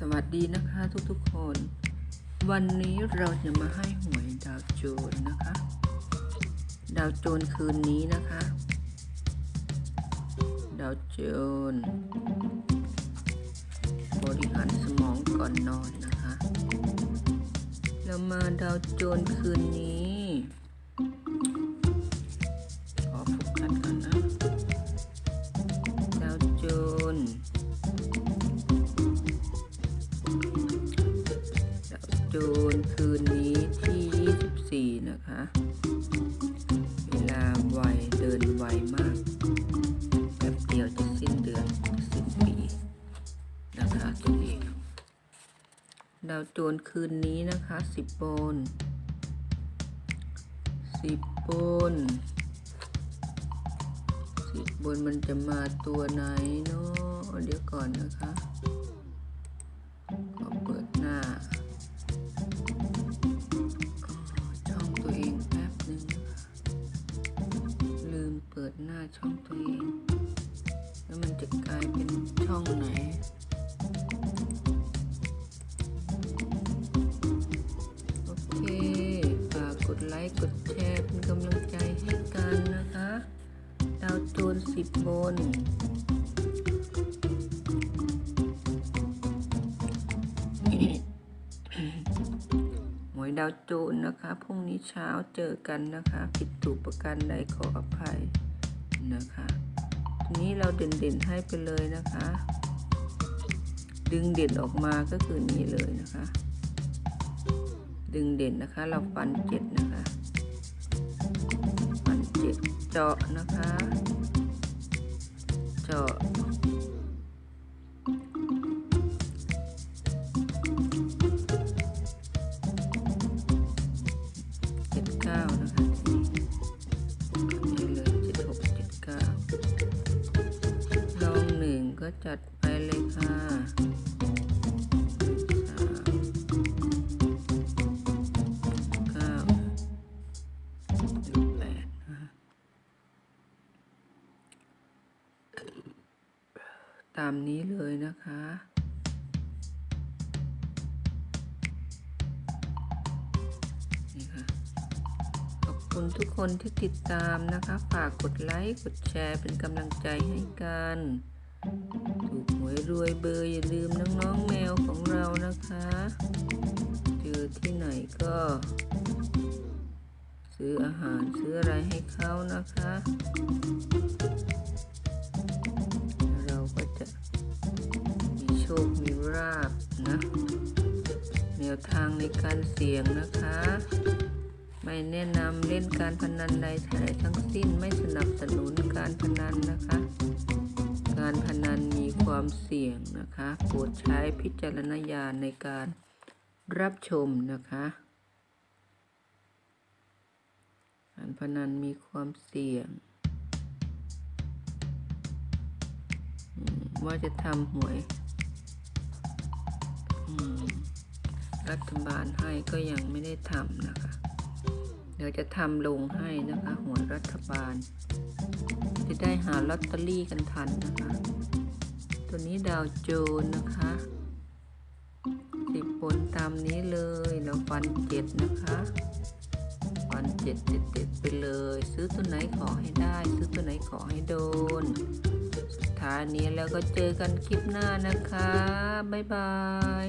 สวัสดีนะคะทุกๆคน วันนี้เราจะมาให้หวยดาวโจนนะคะ ดาวโจนคืนนี้นะคะ ดาวโจนบริหารสมองก่อนนอนนะคะ เรามาดาวโจนคืนนี้ จนคืนนี้ที่ 24 นะคะ เวลาไวเดินไวมากแป๊บเดียวจะสิ้นเดือนสิ้นปีนะคะตัวเองดาวโจนคืนนี้นะคะ 10โบน10โบน10บนมันจะมาตัวไหนเนาะเดี๋ยวก่อนนะคะ ดหน้าช่องตัวเอง แล้วมันจะกลายเป็นช่องไหนโอเคฝากกดไลค์กดแชร์เป็นกำลังใจให้กันนะคะ ดาวโจนสิบบนหวยดาวโจนนะคะ พรุ่งนี้เช้าเจอกันนะคะ ผิดถูกประกันใดขออภัย นะคะทีนี้เราเด่นๆให้ไปเลยนะคะ ดึงเด่นออกมาก็คือนี้เลยนะคะ ดึงเด่นนะคะ เราฟันเจ็ดนะคะฟันเจ็ดเจาะนะคะ เจาะเจ็ดเก้านะ ก็จัดไปเลยค่ะตามนี้เลยนะคะนี่ค่ะขอบคุณทุกคนที่ติดตามนะคะ ฝากกดไลค์ กดแชร์เป็นกำลังใจให้กัน ถูกหวยรวยเบอร์อย่าลืมน้องๆแมวของเรานะคะเจอที่ไหนก็ ซื้ออาหารซื้ออะไรให้เขานะคะ เราก็จะมีโชคมีราบนะแนวทางในการเสี่ยงนะคะ ไม่แนะนำเล่นการพนันใดทั้งสิ้นไม่สนับสนุนการพนันนะคะ การพนันมีความเสี่ยงนะคะโปรดใช้พิจารณญาณในการรับชมนะคะการพนันมีความเสี่ยง ว่าจะทำหวยรัฐบาลให้ก็ยังไม่ได้ทำนะคะ เดี๋ยวจะทำลงให้นะคะหวยรัฐบาล ได้หาลอตเตอรี่กันทันนะคะ ตัวนี้ดาวโจนนะคะสิบบนตามนี้เลยแล้วฟันเจ็ดนะคะฟันเจ็ดเจ็ดเจ็ดไปเลย ซื้อตัวไหนขอให้ได้ ซื้อตัวไหนขอให้โดน สุดท้ายนี้แล้วก็เจอกันคลิปหน้านะคะ บ๊ายบาย